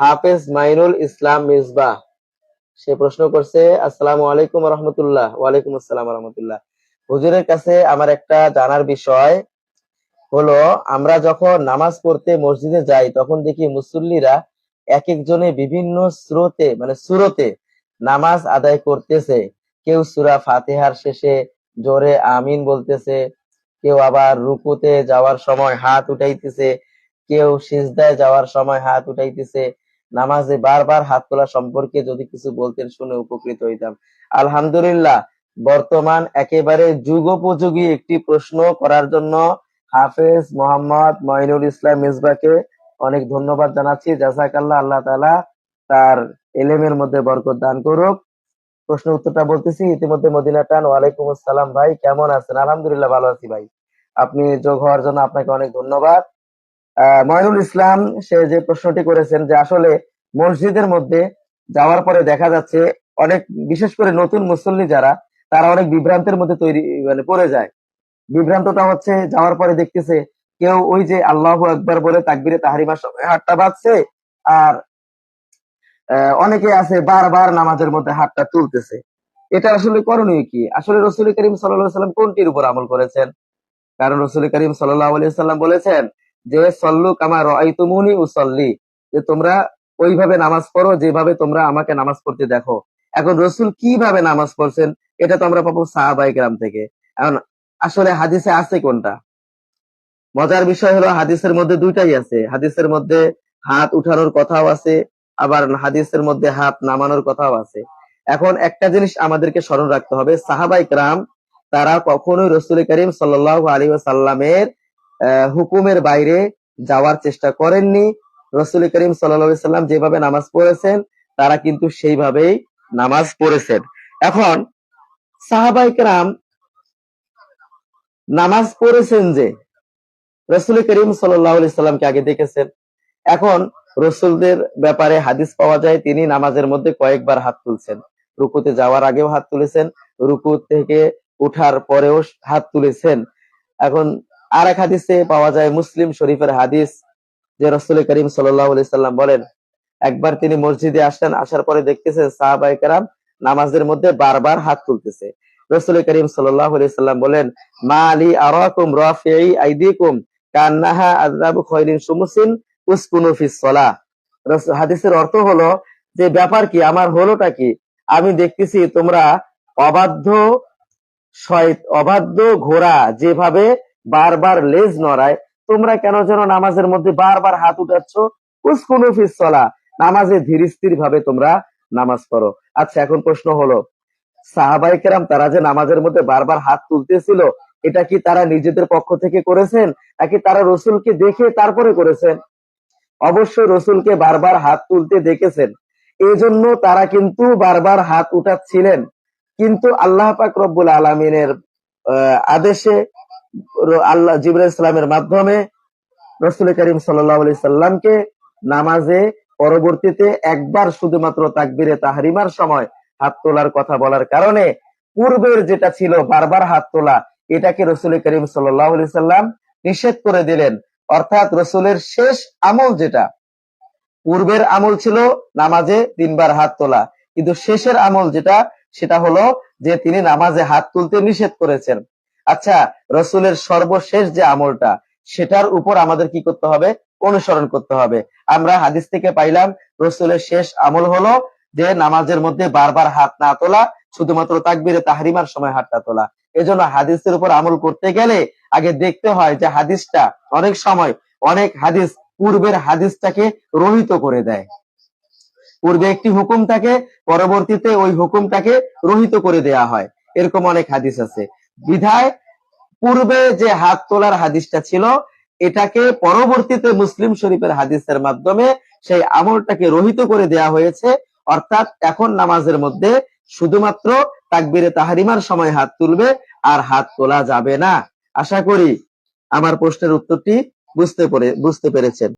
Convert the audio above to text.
হাফেজ মাইনুল ইসলাম মিসবাহ সে প্রশ্ন করছে, আসসালামু আলাইকুম রহমতুল্লাহ। ওয়ালাইকুম আসসালাম রহমতুল্লাহ। হুজুরের কাছে আমার একটা জানার বিষয় হলো, আমরা যখন নামাজ পড়তে মসজিদে যাই, তখন দেখি মুসল্লিরা এক একজনে বিভিন্ন স্রোতে মানে সুরতে নামাজ আদায় করতেছে। কেউ সুরা ফাতেহার শেষে জোরে আমিন বলতেছে, কেউ আবার রুকুতে যাওয়ার সময় হাত উঠাইতেছে, কেউ সিজদায় যাওয়ার সময় হাত উঠাইতেছে নামাজে বারবার হাত তোলা সম্পর্কে যদি কিছু বলতেন শুনে উপকৃত হইতাম। আলহামদুলিল্লাহ বর্তমান একেবারে যুগোপযোগী একটি প্রশ্ন করার জন্য হাফেজ মোহাম্মদ মঈনুল ইসলাম মিসবাকে অনেক ধন্যবাদ জানাচ্ছি। জাজাকাল্লাহ আল্লাহ তাআলা তার এলেমের মধ্যে বরকত দান করুক। প্রশ্ন উত্তরটা বলতেছি ইতিমধ্যে মদিনা টান ওয়ালাইকুম আসসালাম ভাই কেমন আছেন? আলহামদুলিল্লাহ ভালো আছি ভাই। আপনি যোগ হওয়ার জন্য আপনাকে অনেক ধন্যবাদ। আহ, মঈনুল ইসলাম সে যে প্রশ্নটি করেছেন যে আসলে মসজিদের মধ্যে যাওয়ার পরে দেখা যাচ্ছে অনেক, বিশেষ করে নতুন মুসল্লি যারা, তারা অনেক বিভ্রান্তের মধ্যে তৈরি মানে পড়ে যায়। বিভ্রান্তটা হচ্ছে যাওয়ার পরে দেখতেছে কেউ ওই যে আল্লাহ একবার বলে তাকবিরে তাহারিমার সময় হাতটা বাঁধছে আর অনেকে আছে বারবার নামাজের মধ্যে হাতটা তুলতেছে। এটা আসলে করণীয় কি? আসলে রসুল করিম সাল্লাম কোনটির উপর আমল করেছেন? কারণ রসুল করিম সাল্লাম বলেছেন যে সল্লু কামা রাইতুমুনি উসল্লি, যে তোমরা ওইভাবে নামাজ পড়ো যেভাবে তোমরা আমাকে নামাজ পড়তে দেখো। এখন রসুল কীভাবে নামাজ পড়ছেন, এটা তো আমরা পাবো সাহাবাই গ্রাম থেকে। এখন আসলে হাদিসে আছে কোনটা? মজার বিষয় হলো হাদিসের মধ্যে দুইটাই আছে। হাদিসের মধ্যে হাত উঠানোর কথাও আছে, আবার হাদিসের মধ্যে হাত নামানোর কথাও আছে। এখন একটা জিনিস আমাদেরকে স্মরণ রাখতে হবে সাহাবাই গ্রাম তারা কখনোই রসুল করিম সাল্লাহ আলী সাল্লামের হুকুমের বাইরে যাওয়ার চেষ্টা করেননি। রসুল করিম সাল্লা সাল্লাম যেভাবে নামাজ পড়েছেন, তারা কিন্তু সেইভাবেই নামাজ পড়েছেন। এখন, সাহাবাই ক্রাম নামাজ পড়েছেন যে, রসুল করিম সাল্লামকে আগে দেখেছেন। এখন, রসুলদের ব্যাপারে হাদিস পাওয়া যায়, তিনি নামাজের মধ্যে কয়েকবার হাত তুলছেন। রুকুতে যাওয়ার আগেও হাত তুলেছেন, রুকু থেকে উঠার পরেও হাত তুলেছেন। এখন আর এক হাদিসে পাওয়া যায়, মুসলিম শরীফের হাদিস যে রসুল করিম সাল্লাম বলেন, একবার তিনি মসজিদে আসলেন, আসার পরে দেখতেছেন সাহাবাই কারাম নামাজের মধ্যে বারবার হাত তুলতেছে। রসুল করিম সাল্লাম বলেন, মা আলী আরাকুম কান্নাহা সুমুসিন হাদিসের অর্থ হলো, যে ব্যাপার কি, আমার হলোটা কি? আমি দেখতেছি তোমরা অবাধ্য অবাধ্য ঘোড়া যেভাবে বারবার লেজ নড়ায় তোমরা কেন যেন নামাজের মধ্যে বারবার হাত উঠাচ্ছ? উসকুনু ফিস নামাজে ধীর স্থির ভাবে তোমরা নামাজ পড়ো। আচ্ছা এখন প্রশ্ন হলো সাহাবাই কেরাম তারা যে নামাজের মধ্যে বারবার হাত তুলতেছিল, এটা কি তারা নিজেদের পক্ষ থেকে করেছেন? নাকি তারা রসুলকে দেখে তারপরে করেছেন? অবশ্যই রসুলকে বারবার হাত তুলতে দেখেছেন। এই জন্য তারা কিন্তু বারবার হাত উঠাচ্ছিলেন। কিন্তু আল্লাহ পাক রব্বুল আলমিনের আদেশে আল্লাহ জিবরা ইসলামের মাধ্যমে রসুল করিম সাল্লামকে নামাজে পরবর্তীতে একবার শুধুমাত্র তাকবিরে তাহারিমার সময় হাত তোলার কথা বলার কারণে পূর্বের যেটা ছিল বারবার হাত তোলা, এটাকে রসুল করিম সাল্লাম নিষেধ করে দিলেন। অর্থাৎ রসুলের শেষ আমল যেটা, পূর্বের আমল ছিল নামাজে তিনবার হাত তোলা। কিন্তু শেষের আমল যেটা, সেটা হলো যে তিনি নামাজে হাত তুলতে নিষেধ করেছেন। আচ্ছা রসুলের সর্বশেষ যে আমলটা, সেটার উপর আমাদের কি করতে হবে? অনুসরণ করতে হবে। আমরা হাদিস থেকে পাইলাম, রসুলের শেষ আমল হলো যে নামাজের মধ্যে বারবার হাত না তোলা, শুধুমাত্র তাকবিরে তাহরিমার সময় হাতটা তোলা। এজন্য হাদিসের উপর আমল করতে গেলে আগে দেখতে হয় যে হাদিসটা অনেক সময়, অনেক হাদিস পূর্বের হাদিসটাকে রহিত করে দেয়। পূর্বে একটি হুকুম থাকে, পরবর্তীতে ওই হুকুমটাকে রহিত করে দেয়া হয়। এরকম অনেক হাদিস আছে। বিধায় পূর্বে যে হাত তোলার হাদিসটা ছিল, এটাকে পরবর্তীতে মুসলিম শরীফের হাদিসের মাধ্যমে সেই আমলটাকে রহিত করে দেয়া হয়েছে। অর্থাৎ এখন নামাজের মধ্যে শুধুমাত্র তাকবিরে তাহারিমার সময় হাত তুলবে আর হাত তোলা যাবে না। আশা করি আমার প্রশ্নের উত্তরটি বুঝতে পেরে বুঝতে পেরেছেন।